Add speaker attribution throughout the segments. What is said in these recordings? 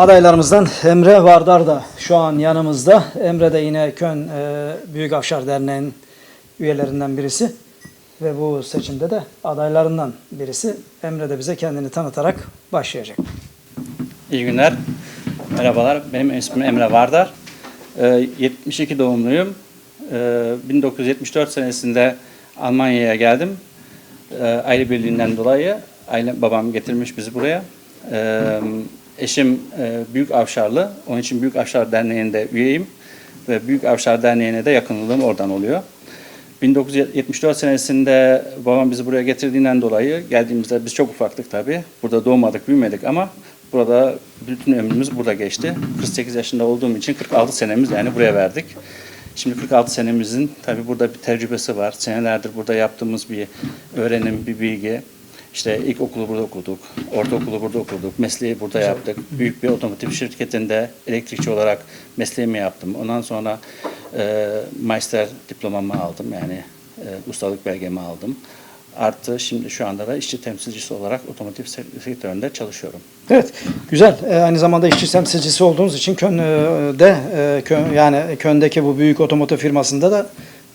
Speaker 1: Adaylarımızdan Emre Vardar da şu an yanımızda. Emre de yine Kön e, Büyük Afşar Derneği'nin üyelerinden birisi. Ve bu seçimde de adaylarından birisi. Emre de bize kendini tanıtarak başlayacak.
Speaker 2: İyi günler. Merhabalar. Benim ismim Emre Vardar. Ee, 72 doğumluyum. Ee, 1974 senesinde Almanya'ya geldim. Ee, aile birliğinden dolayı aile babam getirmiş bizi buraya. Ee, eşim e, Büyük Avşarlı. Onun için Büyük Avşar Derneği'nde üyeyim ve Büyük Avşar Derneği'ne de yakınlığım oradan oluyor. 1974 senesinde babam bizi buraya getirdiğinden dolayı geldiğimizde biz çok ufaktık tabii. Burada doğmadık, büyümedik ama burada bütün ömrümüz burada geçti. 48 yaşında olduğum için 46 senemiz yani buraya verdik. Şimdi 46 senemizin tabii burada bir tecrübesi var. Senelerdir burada yaptığımız bir öğrenim, bir bilgi. İşte ilk okulu burada okuduk, ortaokulu burada okuduk, mesleği burada yaptık. Büyük bir otomotiv şirketinde elektrikçi olarak mesleğimi yaptım. Ondan sonra e, master diplomamı aldım yani e, ustalık belgemi aldım. Artı şimdi şu anda da işçi temsilcisi olarak otomotiv sektöründe çalışıyorum.
Speaker 1: Evet, güzel. E, aynı zamanda işçi temsilcisi olduğunuz için Kön'de e, Kön, yani Kön'deki bu büyük otomotiv firmasında da e,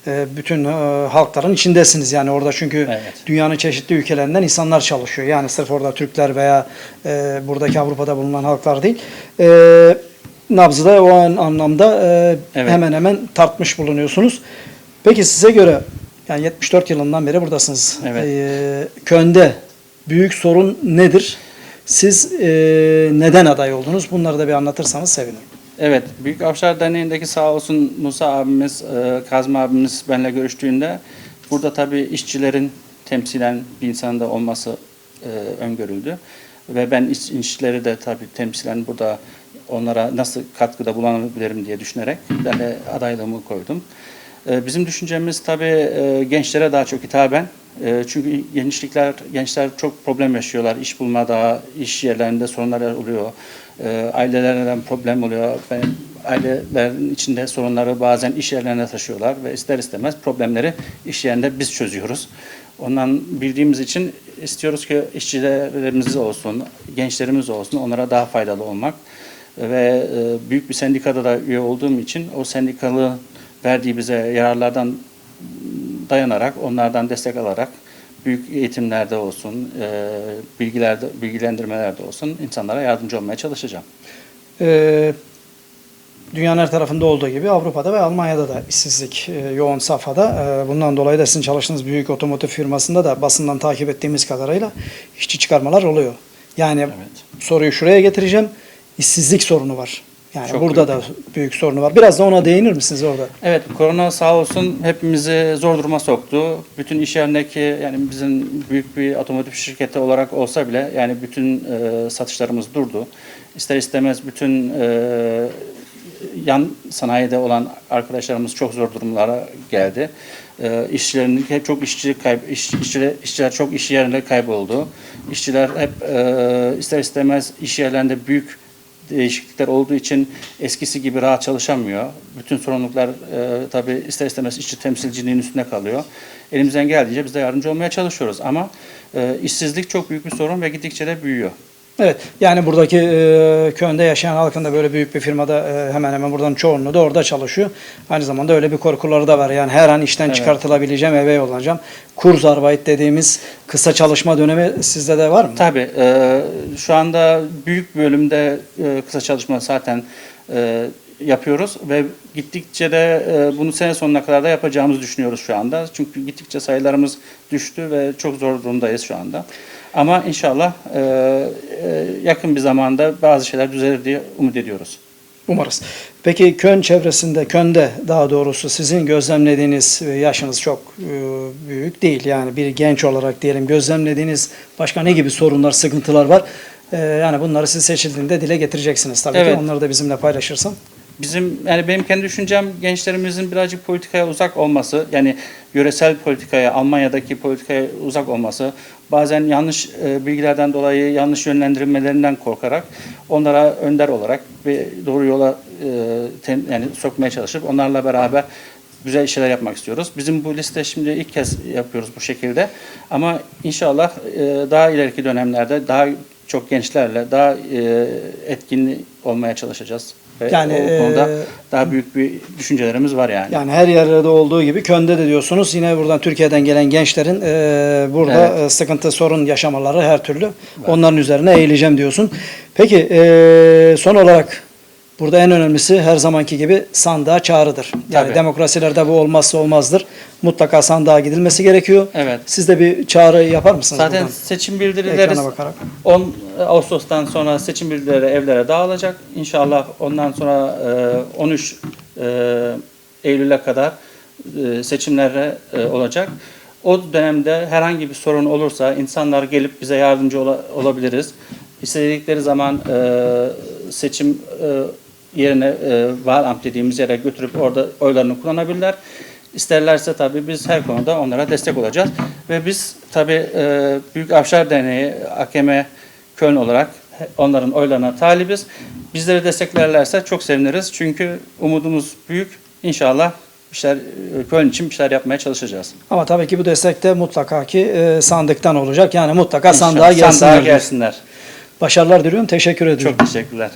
Speaker 1: bütün e, halkların içindesiniz yani orada çünkü
Speaker 2: Evet.
Speaker 1: dünyanın çeşitli ülkelerinden insanlar çalışıyor. Yani sırf orada Türkler veya e, buradaki Avrupa'da bulunan halklar değil. E, nabzı da o an- anlamda e,
Speaker 2: Evet.
Speaker 1: hemen hemen tartmış bulunuyorsunuz. Peki size göre yani 74 yılından beri buradasınız.
Speaker 2: Evet.
Speaker 1: E, Kön'de büyük sorun nedir? Siz e, neden aday oldunuz? Bunları da bir anlatırsanız sevinirim.
Speaker 2: Evet, Büyük Avşar Derneği'ndeki sağ olsun Musa abimiz, e, Kazım abimiz benimle görüştüğünde burada tabii işçilerin temsilen bir insanda olması e, öngörüldü. Ve ben iş- işçileri de tabii temsilen burada onlara nasıl katkıda bulunabilirim diye düşünerek ben de adaylığımı koydum. E, Bizim düşüncemiz tabii e, gençlere daha çok hitaben. E, Çünkü gençlikler, gençler çok problem yaşıyorlar. İş bulmada, iş yerlerinde sorunlar oluyor. E, Ailelerden problem oluyor. Ben, ailelerin içinde sorunları bazen iş yerlerine taşıyorlar ve ister istemez problemleri iş yerinde biz çözüyoruz. Ondan bildiğimiz için istiyoruz ki işçilerimiz olsun, gençlerimiz olsun onlara daha faydalı olmak ve e, büyük bir sendikada da üye olduğum için o sendikalı verdiği bize yararlardan dayanarak, onlardan destek alarak büyük eğitimlerde olsun, e, bilgilerde, bilgilendirmelerde olsun insanlara yardımcı olmaya çalışacağım.
Speaker 1: Ee, dünyanın her tarafında olduğu gibi Avrupa'da ve Almanya'da da işsizlik e, yoğun safhada. Ee, bundan dolayı da sizin çalıştığınız büyük otomotiv firmasında da basından takip ettiğimiz kadarıyla işçi çıkarmalar oluyor. Yani
Speaker 2: Evet.
Speaker 1: soruyu şuraya getireceğim. İşsizlik sorunu var. Yani
Speaker 2: Çok
Speaker 1: burada da büyük sorunu var. Biraz da ona değinir misiniz orada?
Speaker 2: Evet, korona sağ olsun hepimizi zor duruma soktu. Bütün iş yerindeki yani bizim büyük bir otomotiv şirketi olarak olsa bile yani bütün e, satışlarımız durdu. İster istemez bütün e, yan sanayide olan arkadaşlarımız çok zor durumlara geldi. E, işçilerin hep çok işçi kayb iş, işçiler, işçiler çok iş yerinde kayboldu. İşçiler hep e, ister istemez iş yerlerinde büyük değişiklikler olduğu için eskisi gibi rahat çalışamıyor. Bütün sorumluluklar e, tabii ister istemez işçi temsilciliğinin üstüne kalıyor. Elimizden geldiğince biz de yardımcı olmaya çalışıyoruz ama e, işsizlik çok büyük bir sorun ve gittikçe de büyüyor.
Speaker 1: Evet, yani buradaki e, köyde yaşayan halkın da böyle büyük bir firmada e, hemen hemen buradan çoğunluğu da orada çalışıyor. Aynı zamanda öyle bir korkuları da var. Yani her an işten
Speaker 2: Evet.
Speaker 1: çıkartılabileceğim, eve yollanacağım. Kurzarbeit dediğimiz kısa çalışma dönemi sizde de var mı?
Speaker 2: Tabii e, şu anda büyük bölümde e, kısa çalışma zaten e, yapıyoruz ve gittikçe de e, bunu sene sonuna kadar da yapacağımızı düşünüyoruz şu anda. Çünkü gittikçe sayılarımız düştü ve çok zor durumdayız şu anda. Ama inşallah e, e, yakın bir zamanda bazı şeyler düzelir diye umut ediyoruz.
Speaker 1: Umarız. Peki Köln çevresinde, Köln'de daha doğrusu sizin gözlemlediğiniz e, yaşınız çok e, büyük değil. Yani bir genç olarak diyelim gözlemlediğiniz başka ne gibi sorunlar, sıkıntılar var? Yani bunları siz seçildiğinde dile getireceksiniz tabii
Speaker 2: Evet.
Speaker 1: ki. Onları da bizimle paylaşırsan.
Speaker 2: Bizim yani benim kendi düşüncem gençlerimizin birazcık politikaya uzak olması, yani yöresel politikaya, Almanya'daki politikaya uzak olması, bazen yanlış e, bilgilerden dolayı yanlış yönlendirilmelerinden korkarak onlara önder olarak ve doğru yola e, tem- yani sokmaya çalışıp onlarla beraber güzel şeyler yapmak istiyoruz. Bizim bu liste şimdi ilk kez yapıyoruz bu şekilde. Ama inşallah e, daha ileriki dönemlerde daha çok gençlerle daha e, etkin olmaya çalışacağız. Ve
Speaker 1: Yani,
Speaker 2: o konuda
Speaker 1: e,
Speaker 2: daha büyük bir düşüncelerimiz var yani.
Speaker 1: Yani her yerde olduğu gibi Köln'de de diyorsunuz yine buradan Türkiye'den gelen gençlerin e, burada
Speaker 2: Evet.
Speaker 1: e, sıkıntı sorun yaşamaları her türlü onların üzerine eğileceğim diyorsun. Peki e, son olarak burada en önemlisi her zamanki gibi sandığa çağrıdır. Yani
Speaker 2: Tabii.
Speaker 1: demokrasilerde bu olmazsa olmazdır. Mutlaka sandığa gidilmesi gerekiyor.
Speaker 2: Evet.
Speaker 1: Siz de bir çağrı yapar mısınız
Speaker 2: Zaten
Speaker 1: buradan?
Speaker 2: seçim bildirileri
Speaker 1: Ekrana bakarak.
Speaker 2: 10 Ağustos'tan sonra seçim bildirileri evlere dağılacak. İnşallah ondan sonra e, 13 e, Eylül'e kadar e, seçimlere e, olacak. O dönemde herhangi bir sorun olursa insanlar gelip bize yardımcı ola- olabiliriz. İstedikleri zaman e, seçim e, yerine e, Valamt dediğimiz yere götürüp orada oylarını kullanabilirler. İsterlerse tabii biz her konuda onlara destek olacağız. Ve biz tabii e, Büyük Avşar Derneği, AKM Köln olarak onların oylarına talibiz. Bizleri desteklerlerse çok seviniriz. Çünkü umudumuz büyük. İnşallah bir şeyler, e, Köln için bir şeyler yapmaya çalışacağız.
Speaker 1: Ama tabii ki bu destek de mutlaka ki e, sandıktan olacak. Yani mutlaka sandığa gelsinler.
Speaker 2: Sandığa gelsinler.
Speaker 1: Başarılar diliyorum. Teşekkür ediyorum.
Speaker 2: Çok teşekkürler.